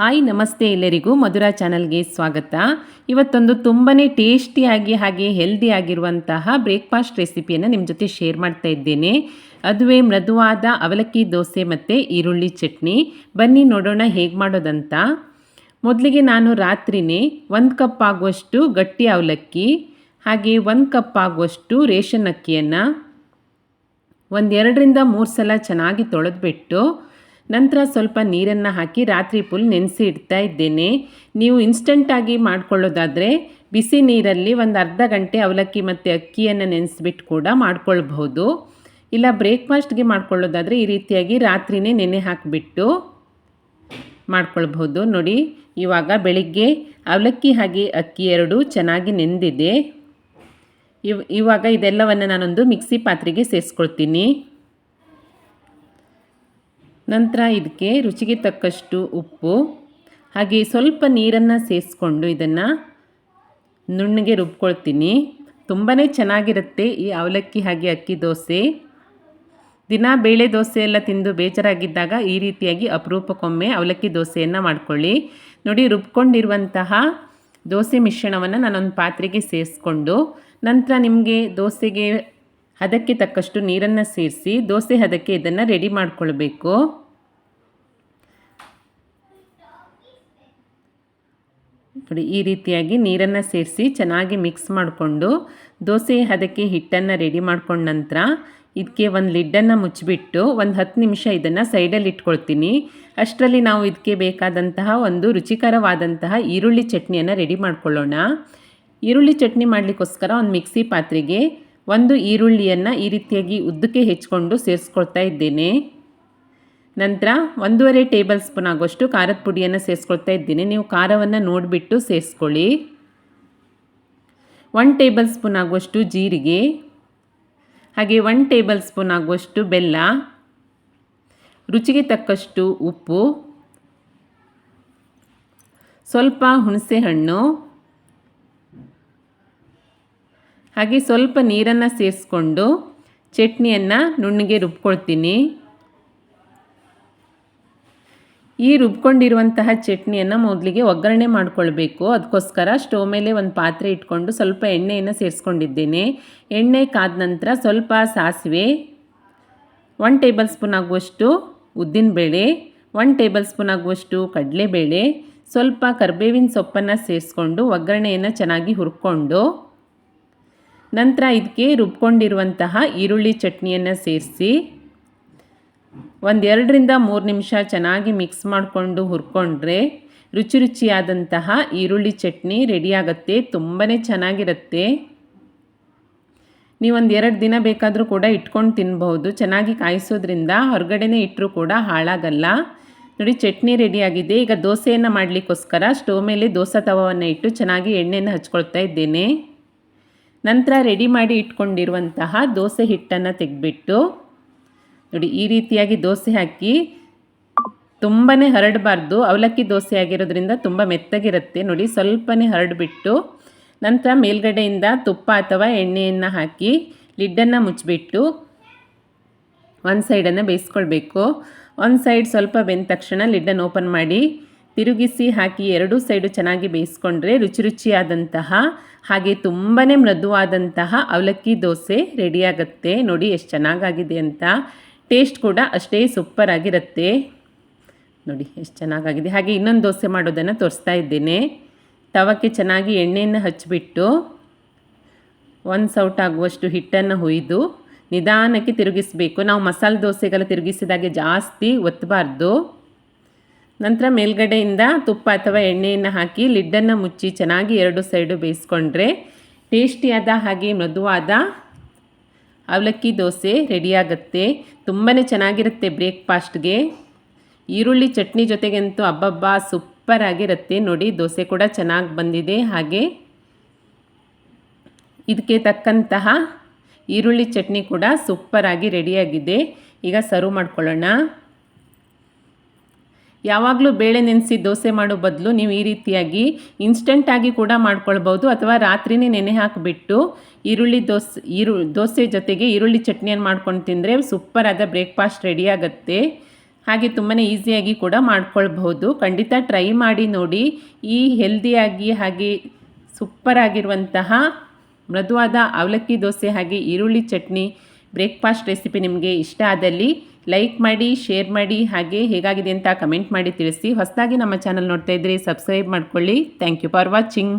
Hi, ನಮಸ್ತೆ ಎಲ್ಲರಿಗೂ ಮಧುರಾ ಚಾನಲ್ಗೆ ಸ್ವಾಗತ. ಇವತ್ತೊಂದು ತುಂಬಾ ಟೇಸ್ಟಿಯಾಗಿ ಹಾಗೆ ಹೆಲ್ದಿ ಆಗಿರುವಂತಹ ಬ್ರೇಕ್ಫಾಸ್ಟ್ ರೆಸಿಪಿಯನ್ನು ನಿಮ್ಮ ಜೊತೆ ಶೇರ್ ಮಾಡ್ತಾ ಇದ್ದೇನೆ. ಅದುವೇ ಮೃದುವಾದ ಅವಲಕ್ಕಿ ದೋಸೆ ಮತ್ತು ಈರುಳ್ಳಿ ಚಟ್ನಿ. ಬನ್ನಿ ನೋಡೋಣ ಹೇಗೆ ಮಾಡೋದಂತ. ಮೊದಲಿಗೆ ನಾನು ರಾತ್ರಿನೇ ಒಂದು ಕಪ್ ಆಗುವಷ್ಟು ಗಟ್ಟಿ ಅವಲಕ್ಕಿ, ಹಾಗೆ ಒಂದು ಕಪ್ ಆಗುವಷ್ಟು ರೇಷನ್ ಅಕ್ಕಿಯನ್ನು ಒಂದೆರಡರಿಂದ ಮೂರು ಸಲ ಚೆನ್ನಾಗಿ ತೊಳೆದ್ಬಿಟ್ಟು ನಂತರ ಸ್ವಲ್ಪ ನೀರನ್ನು ಹಾಕಿ ರಾತ್ರಿ ಫುಲ್ ನೆನೆಸಿ ಇಡ್ತಾ ಇದ್ದೇನೆ. ನೀವು ಇನ್ಸ್ಟಂಟಾಗಿ ಮಾಡ್ಕೊಳ್ಳೋದಾದರೆ ಬಿಸಿ ನೀರಲ್ಲಿ ಒಂದು ಅರ್ಧ ಗಂಟೆ ಅವಲಕ್ಕಿ ಮತ್ತು ಅಕ್ಕಿಯನ್ನು ನೆನೆಸ್ಬಿಟ್ಟು ಕೂಡ ಮಾಡ್ಕೊಳ್ಬಹುದು. ಇಲ್ಲ ಬ್ರೇಕ್ಫಾಸ್ಟ್ಗೆ ಮಾಡ್ಕೊಳ್ಳೋದಾದರೆ ಈ ರೀತಿಯಾಗಿ ರಾತ್ರಿನೇ ನೆನೆ ಹಾಕಿಬಿಟ್ಟು ಮಾಡ್ಕೊಳ್ಬಹುದು. ನೋಡಿ, ಇವಾಗ ಬೆಳಿಗ್ಗೆ ಅವಲಕ್ಕಿ ಹಾಗೆ ಅಕ್ಕಿ ಎರಡು ಚೆನ್ನಾಗಿ ನೆಂದಿದೆ. ಇವ್, ಇವಾಗ ಇದೆಲ್ಲವನ್ನು ನಾನೊಂದು ಮಿಕ್ಸಿ ಪಾತ್ರೆಗೆ ಸೇರಿಸ್ಕೊಳ್ತೀನಿ. ನಂತರ ಇದಕ್ಕೆ ರುಚಿಗೆ ತಕ್ಕಷ್ಟು ಉಪ್ಪು, ಹಾಗೆ ಸ್ವಲ್ಪ ನೀರನ್ನು ಸೇರಿಸ್ಕೊಂಡು ಇದನ್ನು ನುಣ್ಣಗೆ ರುಬ್ಕೊಳ್ತೀನಿ. ತುಂಬಾ ಚೆನ್ನಾಗಿರುತ್ತೆ ಈ ಅವಲಕ್ಕಿ ಹಾಗೆ ಅಕ್ಕಿ ದೋಸೆ. ದಿನ ಬೇಳೆ ದೋಸೆ ಎಲ್ಲ ತಿಂದು ಬೇಜಾರಾಗಿದ್ದಾಗ ಈ ರೀತಿಯಾಗಿ ಅಪರೂಪಕ್ಕೊಮ್ಮೆ ಅವಲಕ್ಕಿ ದೋಸೆಯನ್ನು ಮಾಡ್ಕೊಳ್ಳಿ. ನೋಡಿ, ರುಬ್ಕೊಂಡಿರುವಂತಹ ದೋಸೆ ಮಿಶ್ರಣವನ್ನು ನಾನೊಂದು ಪಾತ್ರೆಗೆ ಸೇರಿಸ್ಕೊಂಡು ನಂತರ ನಿಮಗೆ ದೋಸೆಗೆ ಹದಕ್ಕೆ ತಕ್ಕಷ್ಟು ನೀರನ್ನು ಸೇರಿಸಿ ದೋಸೆ ಹದಕ್ಕೆ ಇದನ್ನು ರೆಡಿ ಮಾಡಿಕೊಳ್ಬೇಕು. ನೋಡಿ, ಈ ರೀತಿಯಾಗಿ ನೀರನ್ನು ಸೇರಿಸಿ ಚೆನ್ನಾಗಿ ಮಿಕ್ಸ್ ಮಾಡಿಕೊಂಡು ದೋಸೆ ಹದಕ್ಕೆ ಹಿಟ್ಟನ್ನು ರೆಡಿ ಮಾಡ್ಕೊಂಡ ನಂತರ ಇದಕ್ಕೆ ಒಂದು ಲಿಡ್ಡನ್ನು ಮುಚ್ಚಿಬಿಟ್ಟು ಒಂದು ಹತ್ತು ನಿಮಿಷ ಇದನ್ನು ಸೈಡಲ್ಲಿ ಇಟ್ಕೊಳ್ತೀನಿ. ಅಷ್ಟರಲ್ಲಿ ನಾವು ಇದಕ್ಕೆ ಬೇಕಾದಂತಹ ಒಂದು ರುಚಿಕರವಾದಂತಹ ಈರುಳ್ಳಿ ಚಟ್ನಿಯನ್ನು ರೆಡಿ ಮಾಡ್ಕೊಳ್ಳೋಣ. ಈರುಳ್ಳಿ ಚಟ್ನಿ ಮಾಡಲಿಕ್ಕೋಸ್ಕರ ಒಂದು ಮಿಕ್ಸಿ ಪಾತ್ರೆಗೆ ಒಂದು ಈರುಳ್ಳಿಯನ್ನು ಈ ರೀತಿಯಾಗಿ ಉದ್ದಕ್ಕೆ ಹೆಚ್ಚಿಕೊಂಡು ಸೇರಿಸ್ಕೊಳ್ತಾ ಇದ್ದೇನೆ. ನಂತರ ಒಂದೂವರೆ ಟೇಬಲ್ ಸ್ಪೂನ್ ಆಗುವಷ್ಟು ಖಾರದ ಪುಡಿಯನ್ನು ಸೇರಿಸ್ಕೊಳ್ತಾ ಇದ್ದೀನಿ. ನೀವು ಖಾರವನ್ನು ನೋಡಿಬಿಟ್ಟು ಸೇರಿಸ್ಕೊಳ್ಳಿ. ಒನ್ ಟೇಬಲ್ ಸ್ಪೂನ್ ಆಗುವಷ್ಟು ಜೀರಿಗೆ, ಹಾಗೆ ಒನ್ ಟೇಬಲ್ ಸ್ಪೂನ್ ಆಗುವಷ್ಟು ಬೆಲ್ಲ, ರುಚಿಗೆ ತಕ್ಕಷ್ಟು ಉಪ್ಪು, ಸ್ವಲ್ಪ ಹುಣಸೆ ಹಾಗೆ ಸ್ವಲ್ಪ ನೀರನ್ನು ಸೇರಿಸ್ಕೊಂಡು ಚಟ್ನಿಯನ್ನು ನುಣ್ಣಗೆ ರುಬ್ಕೊಳ್ತೀನಿ. ಈ ರುಬ್ಕೊಂಡಿರುವಂತಹ ಚಟ್ನಿಯನ್ನು ಮೊದಲಿಗೆ ಒಗ್ಗರಣೆ ಮಾಡಿಕೊಳ್ಬೇಕು. ಅದಕ್ಕೋಸ್ಕರ ಸ್ಟವ್ ಮೇಲೆ ಒಂದು ಪಾತ್ರೆ ಇಟ್ಕೊಂಡು ಸ್ವಲ್ಪ ಎಣ್ಣೆಯನ್ನು ಸೇರಿಸ್ಕೊಂಡಿದ್ದೇನೆ. ಎಣ್ಣೆ ಕಾದ ನಂತರ ಸ್ವಲ್ಪ ಸಾಸಿವೆ ಒನ್ ಟೇಬಲ್ ಸ್ಪೂನ್ ಆಗುವಷ್ಟು ಉದ್ದಿನಬೇಳೆ ಒನ್ ಟೇಬಲ್ ಸ್ಪೂನ್ ಆಗುವಷ್ಟು ಕಡಲೆಬೇಳೆ, ಸ್ವಲ್ಪ ಕರ್ಬೇವಿನ ಸೊಪ್ಪನ್ನು ಸೇರಿಸ್ಕೊಂಡು ಒಗ್ಗರಣೆಯನ್ನು ಚೆನ್ನಾಗಿ ಹುರ್ಕೊಂಡು ನಂತರ ಇದಕ್ಕೆ ರುಬ್ಕೊಂಡಿರುವಂತಹ ಈರುಳ್ಳಿ ಚಟ್ನಿಯನ್ನು ಸೇರಿಸಿ ಒಂದೆರಡರಿಂದ ಮೂರು ನಿಮಿಷ ಚೆನ್ನಾಗಿ ಮಿಕ್ಸ್ ಮಾಡಿಕೊಂಡು ಹುರ್ಕೊಂಡ್ರೆ ರುಚಿ ರುಚಿಯಾದಂತಹ ಈರುಳ್ಳಿ ಚಟ್ನಿ ರೆಡಿಯಾಗತ್ತೆ ತುಂಬಾ ಚೆನ್ನಾಗಿರುತ್ತೆ. ನೀವೊಂದು ಎರಡು ದಿನ ಬೇಕಾದರೂ ಕೂಡ ಇಟ್ಕೊಂಡು ತಿನ್ಬಹುದು. ಚೆನ್ನಾಗಿ ಕಾಯಿಸೋದ್ರಿಂದ ಹೊರಗಡೆನೇ ಇಟ್ಟರೂ ಕೂಡ ಹಾಳಾಗಲ್ಲ. ನೋಡಿ, ಚಟ್ನಿ ರೆಡಿಯಾಗಿದೆ ಈಗ ದೋಸೆಯನ್ನು ಮಾಡಲಿಕ್ಕೋಸ್ಕರ ಸ್ಟವ್ ಮೇಲೆ ದೋಸೆ ತವವನ್ನು ಇಟ್ಟು ಚೆನ್ನಾಗಿ ಎಣ್ಣೆಯನ್ನು ಹಚ್ಕೊಳ್ತಾ ಇದ್ದೇನೆ. ನಂತರ ರೆಡಿ ಮಾಡಿ ಇಟ್ಕೊಂಡಿರುವಂತಹ ದೋಸೆ ಹಿಟ್ಟನ್ನು ತೆಗೆದ್ಬಿಟ್ಟು, ನೋಡಿ ಈ ರೀತಿಯಾಗಿ ದೋಸೆ ಹಾಕಿ ತುಂಬಾ ಹರಡಬಾರ್ದು. ಅವಲಕ್ಕಿ ದೋಸೆ ಆಗಿರೋದ್ರಿಂದ ತುಂಬ ಮೆತ್ತಗಿರುತ್ತೆ. ನೋಡಿ ಸ್ವಲ್ಪನೇ ಹರಡಿಬಿಟ್ಟು, ನಂತರ ಮೇಲ್ಗಡೆಯಿಂದ ತುಪ್ಪ ಅಥವಾ ಎಣ್ಣೆಯನ್ನು ಹಾಕಿ ಲಿಡ್ಡನ್ನು ಮುಚ್ಚಿಬಿಟ್ಟು ಒಂದು ಸೈಡನ್ನು ಬೇಯಿಸ್ಕೊಳ್ಬೇಕು. ಒಂದು ಸೈಡ್ ಸ್ವಲ್ಪ ಬೆಂದ ತಕ್ಷಣ ಲಿಡ್ಡನ್ನು ಓಪನ್ ಮಾಡಿ ತಿರುಗಿಸಿ ಹಾಕಿ ಎರಡೂ ಸೈಡು ಚೆನ್ನಾಗಿ ಬೇಯಿಸ್ಕೊಂಡ್ರೆ ರುಚಿ ರುಚಿಯಾದಂತಹ, ಹಾಗೆ ತುಂಬಾ ಮೃದುವಾದಂತಹ ಅವಲಕ್ಕಿ ದೋಸೆ ರೆಡಿಯಾಗುತ್ತೆ ನೋಡಿ ಎಷ್ಟು ಚೆನ್ನಾಗಾಗಿದೆ ಅಂತ. ಟೇಸ್ಟ್ ಕೂಡ ಅಷ್ಟೇ ಸೂಪರ್ ಆಗಿರುತ್ತೆ. ನೋಡಿ ಎಷ್ಟು ಚೆನ್ನಾಗಾಗಿದೆ. ಹಾಗೆ ಇನ್ನೊಂದು ದೋಸೆ ಮಾಡೋದನ್ನು ತೋರಿಸ್ತಾ ಇದ್ದೇನೆ. ತವಕ್ಕೆ ಚೆನ್ನಾಗಿ ಎಣ್ಣೆಯನ್ನು ಹಚ್ಚಿಬಿಟ್ಟು ಒಂದು ಸೌಟ್ ಆಗುವಷ್ಟು ಹಿಟ್ಟನ್ನು ಹುಯ್ದು ನಿಧಾನಕ್ಕೆ ತಿರುಗಿಸಬೇಕು. ನಾವು ಮಸಾಲೆ ದೋಸೆಗೆಲ್ಲ ತಿರುಗಿಸಿದಾಗೆ ಜಾಸ್ತಿ ಒತ್ತಬಾರ್ದು ನಂತರ ಮೇಲ್ಗಡೆಯಿಂದ ತುಪ್ಪ ಅಥವಾ ಎಣ್ಣೆಯನ್ನು ಹಾಕಿ ಲಿಡ್ಡನ್ನು ಮುಚ್ಚಿ ಚೆನ್ನಾಗಿ ಎರಡು ಸೈಡು ಬೇಯಿಸ್ಕೊಂಡ್ರೆ ಟೇಸ್ಟಿಯಾದ ಹಾಗೆ ಮೃದುವಾದ ಅವಲಕ್ಕಿ ದೋಸೆ ರೆಡಿಯಾಗುತ್ತೆ ತುಂಬಾ ಚೆನ್ನಾಗಿರುತ್ತೆ ಬ್ರೇಕ್ಫಾಸ್ಟ್ಗೆ. ಈರುಳ್ಳಿ ಚಟ್ನಿ ಜೊತೆಗಂತೂ ಹಬ್ಬಬ್ಬ ಸೂಪರ್ ಆಗಿರುತ್ತೆ. ನೋಡಿ, ದೋಸೆ ಕೂಡ ಚೆನ್ನಾಗಿ ಬಂದಿದೆ. ಹಾಗೆ ಇದಕ್ಕೆ ತಕ್ಕಂತಹ ಈರುಳ್ಳಿ ಚಟ್ನಿ ಕೂಡ ಸೂಪರಾಗಿ ರೆಡಿಯಾಗಿದೆ ಈಗ ಸರ್ವ್ ಮಾಡ್ಕೊಳ್ಳೋಣ. ಯಾವಾಗಲೂ ಬೇಳೆ ನೆನೆಸಿ ದೋಸೆ ಮಾಡೋ ಬದಲು ನೀವು ಈ ರೀತಿಯಾಗಿ ಇನ್ಸ್ಟೆಂಟಾಗಿ ಕೂಡ ಮಾಡ್ಕೊಳ್ಬೋದು ಅಥವಾ ರಾತ್ರಿನೇ ನೆನೆ ಹಾಕಿಬಿಟ್ಟು ಈರುಳ್ಳಿ ದೋಸೆ, ಈರು, ದೋಸೆ ಜೊತೆಗೆ ಈರುಳ್ಳಿ ಚಟ್ನಿಯನ್ನು ಮಾಡ್ಕೊಂಡು ತಿಂದರೆ ಸೂಪರಾದ ಬ್ರೇಕ್ಫಾಸ್ಟ್ ರೆಡಿ ಆಗುತ್ತೆ. ಹಾಗೆ ತುಂಬಾ ಈಸಿಯಾಗಿ ಕೂಡ ಮಾಡ್ಕೊಳ್ಬಹುದು. ಖಂಡಿತ ಟ್ರೈ ಮಾಡಿ ನೋಡಿ. ಈ ಹೆಲ್ದಿಯಾಗಿ ಹಾಗೆ ಸೂಪರ್ ಆಗಿರುವಂತಹ ಮೃದುವಾದ ಅವಲಕ್ಕಿ ದೋಸೆ ಹಾಗೆ ಈರುಳ್ಳಿ ಚಟ್ನಿ ಬ್ರೇಕ್ಫಾಸ್ಟ್ ರೆಸಿಪಿ ನಿಮಗೆ ಇಷ್ಟ ಆದಲ್ಲಿ ಲೈಕ್ ಮಾಡಿ, ಶೇರ್ ಮಾಡಿ, ಹಾಗೆ ಹೇಗಾಗಿದೆ ಅಂತ ಕಮೆಂಟ್ ಮಾಡಿ ತಿಳಿಸಿ. ಹೊಸದಾಗಿ ನಮ್ಮ ಚಾನಲ್ ನೋಡ್ತಾ ಇದ್ದರೆ ಸಬ್ಸ್ಕ್ರೈಬ್ ಮಾಡ್ಕೊಳ್ಳಿ. Thank you for watching